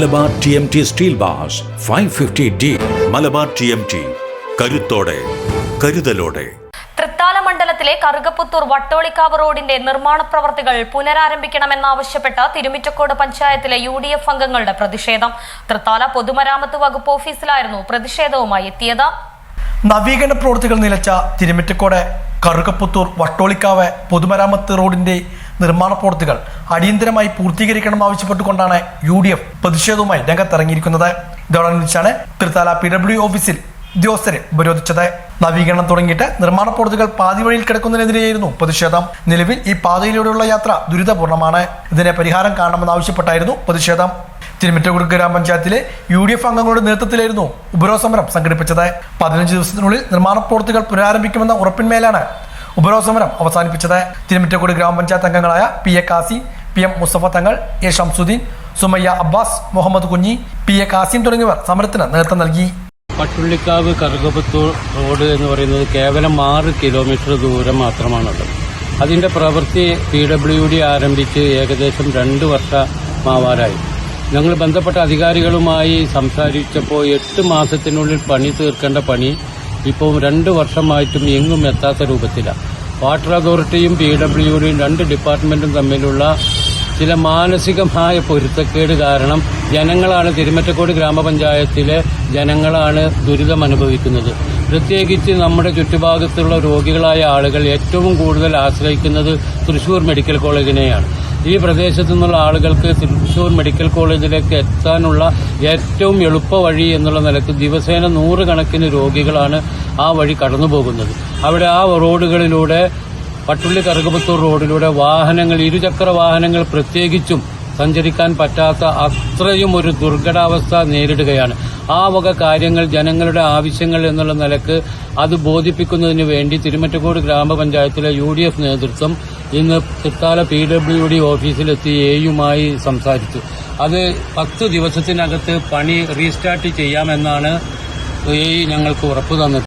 Malabar T M T steel bars five fifty D. Malabar T M T. കരുത്തോടെ കരുതലോടെ. തൃത്താല മണ്ഡലത്തിലെ കറുകപ്പുത്തൂർ വട്ടോളിക്കാവ് റോഡിന്റെ നിർമ്മാണ പ്രവർത്തികൾ പുനരാരംഭിക്കണമെന്നാവശ്യപ്പെട്ട് തിരുമിറ്റക്കോട് പഞ്ചായത്തിലെ യു ഡി എഫ് അംഗങ്ങളുടെ പ്രതിഷേധം. തൃത്താല പൊതുമരാമത്ത് വകുപ്പ് ഓഫീസിലായിരുന്നു പ്രതിഷേധവുമായി എത്തിയത്. നവീകരണ പ്രവൃത്തികൾ നിലച്ച തിരുമിറ്റക്കോട് കറുകപ്പുത്തൂർ വട്ടോളിക്കാവ് പൊതുമരാമത്ത് റോഡിന്റെ നിർമ്മാണ പ്രവൃത്തികൾ അടിയന്തരമായി പൂർത്തീകരിക്കണം ആവശ്യപ്പെട്ടുകൊണ്ടാണ് യു ഡി എഫ് പ്രതിഷേധവുമായി രംഗത്തിറങ്ങിയിരിക്കുന്നത്. ഇതോടനുബന്ധിച്ചാണ് തൃത്താല പി ഡബ്ല്യു ഓഫീസിൽ ഉദ്യോഗസ്ഥരെ ഉപരോധിച്ചത്. നവീകരണം തുടങ്ങിയിട്ട് നിർമ്മാണ പ്രവൃത്തികൾ പാതി വഴിയിൽ കിടക്കുന്നതിനെതിരെയായിരുന്നു പ്രതിഷേധം. നിലവിൽ ഈ പാതയിലൂടെയുള്ള യാത്ര ദുരിതപൂർണമാണ് ഇതിനെ പരിഹാരം കാണണമെന്നാവശ്യപ്പെട്ടായിരുന്നു പ്രതിഷേധം. തിരുമിറ്റകുടി ഗ്രാമപഞ്ചായത്തിലെ യു ഡി എഫ് അംഗങ്ങളുടെ നേതൃത്വത്തിലായിരുന്നു ഉപരോധ സമരം സംഘടിപ്പിച്ചത്. പതിനഞ്ച് ദിവസത്തിനുള്ളിൽ നിർമ്മാണ പ്രവൃത്തികൾ പുനരാരംഭിക്കുമെന്ന ഉറപ്പിന്മേലാണ് ഉപരോധ സമരം അവസാനിപ്പിച്ചത്. തിരുമിറ്റക്കുടി ഗ്രാമപഞ്ചായത്ത് അംഗങ്ങളായ P A Kasi P M Mustafa Thangal A Shamsuddin Sumayya Abbas Muhammad Kunhi P A Kasim തുടങ്ങിയവർ സമരത്തിന് നേതൃത്വം നൽകി. പട്ടുള്ളിക്കാവ് കറുകപ്പത്തൂർ റോഡ് എന്ന് പറയുന്നത് കേവലം ആറ് കിലോമീറ്റർ ദൂരം മാത്രമാണുള്ളത്. അതിന്റെ പ്രവൃത്തി പി ഡബ്ല്യു ഡി ആരംഭിച്ച് ഏകദേശം രണ്ട് വർഷമാവാറായി. ഞങ്ങൾ ബന്ധപ്പെട്ട അധികാരികളുമായി സംസാരിച്ചപ്പോൾ എട്ട് മാസത്തിനുള്ളിൽ പണി തീർക്കേണ്ട പണി ഇപ്പോൾ രണ്ട് വർഷമായിട്ടും എങ്ങും എത്താത്ത രൂപത്തിലാണ് വാട്ടർ അതോറിറ്റിയും പി ഡബ്ല്യു ഡിയും രണ്ട് ഡിപ്പാർട്ട്മെന്റും തമ്മിലുള്ള ചില മാനസികമായ പൊരുത്തക്കേട് കാരണം ജനങ്ങളാണ് തിരുമറ്റക്കോട് ഗ്രാമപഞ്ചായത്തിലെ ജനങ്ങളാണ് ദുരിതം അനുഭവിക്കുന്നത്. പ്രത്യേകിച്ച് നമ്മുടെ ചുറ്റുഭാഗത്തുള്ള രോഗികളായ ആളുകൾ ഏറ്റവും കൂടുതൽ ആശ്രയിക്കുന്നത് തൃശൂർ മെഡിക്കൽ കോളേജിനെയാണ്. ഈ പ്രദേശത്തു നിന്നുള്ള ആളുകൾക്ക് തൃശൂർ മെഡിക്കൽ കോളേജിലേക്ക് എത്താനുള്ള ഏറ്റവും എളുപ്പ വഴി എന്നുള്ള നിലയ്ക്ക് ദിവസേന നൂറുകണക്കിന് രോഗികളാണ് ആ വഴി കടന്നുപോകുന്നത്. അവിടെ ആ റോഡുകളിലൂടെ പട്ടുള്ളി കറുകപുത്തൂർ റോഡിലൂടെ വാഹനങ്ങൾ ഇരുചക്ര വാഹനങ്ങൾ പ്രത്യേകിച്ചും സഞ്ചരിക്കാൻ പറ്റാത്ത അത്രയും ഒരു ദുർഘടാവസ്ഥ നേരിടുകയാണ്. ആ വക കാര്യങ്ങൾ ജനങ്ങളുടെ ആവശ്യങ്ങൾ എന്നുള്ള നിലയ്ക്ക് അത് ബോധിപ്പിക്കുന്നതിന് വേണ്ടി തിരുമറ്റക്കോട് ഗ്രാമപഞ്ചായത്തിലെ യു ഡി എഫ് നേതൃത്വം ഇന്ന് തൃത്താല പി ഡബ്ല്യു ഡി ഓഫീസിലെത്തി എയുമായി സംസാരിച്ചു. അത് പത്ത് ദിവസത്തിനകത്ത് പണി റീസ്റ്റാർട്ട് ചെയ്യാമെന്നാണ് എ ഞങ്ങൾക്ക് ഉറപ്പ് തന്നത്.